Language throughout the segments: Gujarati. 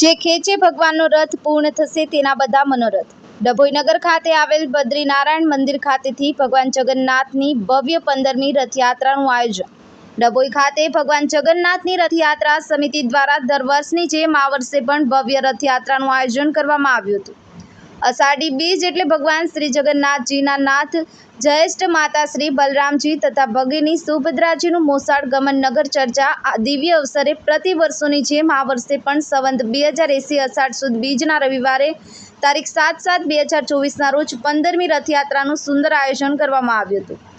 જે ખેંચે ભગવાનનો રથ પૂર્ણ થશે તેના બધા મનોરથ. ડભોઈનગર ખાતે આવેલ બદ્રીનારાયણ મંદિર ખાતેથી ભગવાન જગન્નાથની ભવ્ય પંદરમી રથયાત્રાનું આયોજન. ડભોઈ ખાતે ભગવાન જગન્નાથની રથયાત્રા સમિતિ દ્વારા દર વર્ષની જેમ આ વર્ષે પણ ભવ્ય રથયાત્રાનું આયોજન કરવામાં આવ્યું હતું. અષાઢી બીજ એટલે ભગવાન શ્રી જગન્નાથજીના નાથ, જયેષ્ઠ માતા શ્રી બલરામજી તથા ભગિની સુભદ્રાજીનું મોસાળ ગમન નગર ચર્ચા આ દિવ્ય અવસરે પ્રતિ વર્ષોની જેમ આ વર્ષે પણ સંવંત બે હજાર એંસી અષાઢ સુદ બીજના રવિવારે તારીખ સાત સાત બે હજાર ચોવીસના રોજ પંદરમી રથયાત્રાનું સુંદર આયોજન કરવામાં આવ્યું હતું.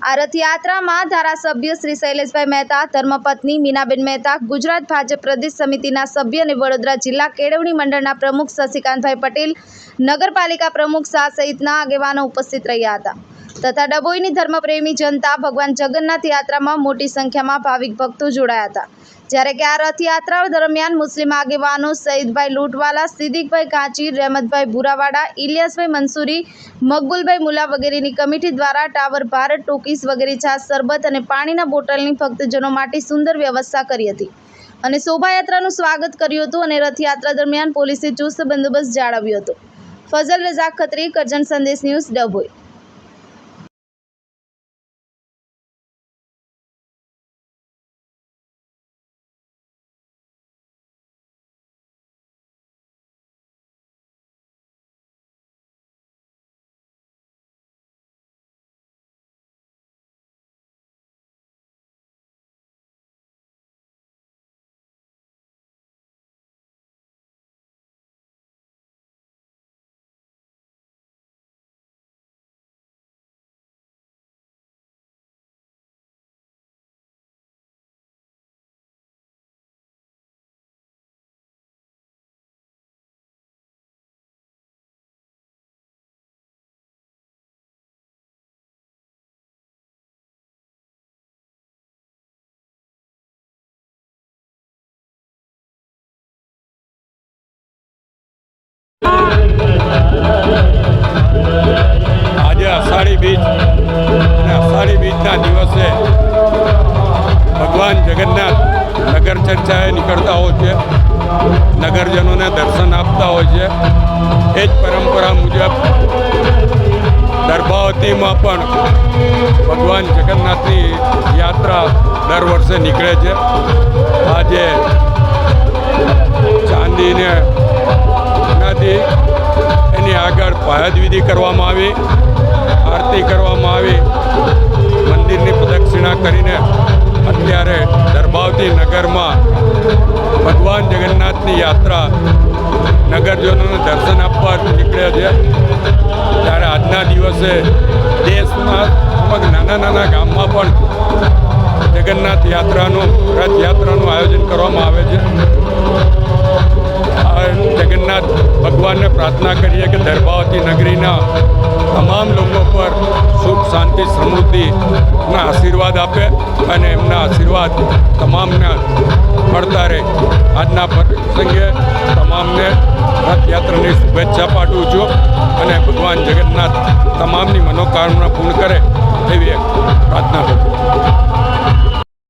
આ રથયાત્રામાં ધારાસભ્ય શ્રી શૈલેષભાઈ મહેતા, ધર્મપત્ની મીનાબેન મહેતા, ગુજરાત ભાજપ પ્રદેશ સમિતિના સભ્ય અને વડોદરા જિલ્લા કેળવણી મંડળના પ્રમુખ શશિકાંતભાઈ પટેલ, નગરપાલિકા પ્રમુખ શાહ સહિતના આગેવાનો ઉપસ્થિત રહ્યા હતા. તથા ડભોઈની ધર્મપ્રેમી જનતા ભગવાન જગન્નાથ યાત્રામાં મોટી સંખ્યામાં ભાવિક ભક્તો જોડાયા હતા. જ્યારે કે આ રથયાત્રા દરમિયાન મુસ્લિમ આગેવાનો સઈદભાઈ લૂંટવાલા, સિદ્દીકભાઈ કાંચી, રહેમતભાઈ ભુરાવાડા, ઇલિયાસભાઈ મંસૂરી, મકબુલભાઈ મુલા વગેરેની કમિટી દ્વારા ટાવર ભારત ટોકીસ વગેરે છાસ, શરબત અને પાણીના બોટલની ભક્તજનો માટે સુંદર વ્યવસ્થા કરી હતી અને શોભાયાત્રાનું સ્વાગત કર્યું હતું અને રથયાત્રા દરમિયાન પોલીસે ચુસ્ત બંદોબસ્ત જાળવ્યો હતો. ફઝલ રઝાક ખત્રી, કરજણ સંદેશ ન્યૂઝ ડભોઈ. આજે અષાઢી બીજ અને અષાઢી બીજના દિવસે ભગવાન જગન્નાથ નગર ચર્ચાએ નીકળતા હોય છે. નગરજનોને દર્શન આપતા હોય છે. એ જ પરંપરા મુજબ દર્ભાવતીમાં પણ ભગવાન જગન્નાથની યાત્રા દર વર્ષે નીકળે છે. આજે ચાંદીને નદી આગળ પાયદ કરવામાં આવી, આરતી કરવામાં આવી, મંદિરની પ્રદક્ષિણા કરીને અત્યારે દરબાવતી નગરમાં ભગવાન જગન્નાથની યાત્રા નગરજનોને દર્શન આપવા નીકળ્યા છે. ત્યારે આજના દિવસે દેશના લગભગ નાના નાના ગામમાં પણ જગન્નાથ યાત્રાનું રથયાત્રાનું આયોજન કરવામાં કે નગરીના તમામ લોકો પર સુખ, શાંતિ સમૃદ્ધિના આશીર્વાદ આપે અને એમના આશીર્વાદ તમામને મળતા રહે. આજના પ્રસંગે તમામને રથયાત્રાની શુભેચ્છા પાઠવું છું અને ભગવાન જગન્નાથ તમામની મનોકામના પૂર્ણ કરે એવી એક પ્રાર્થના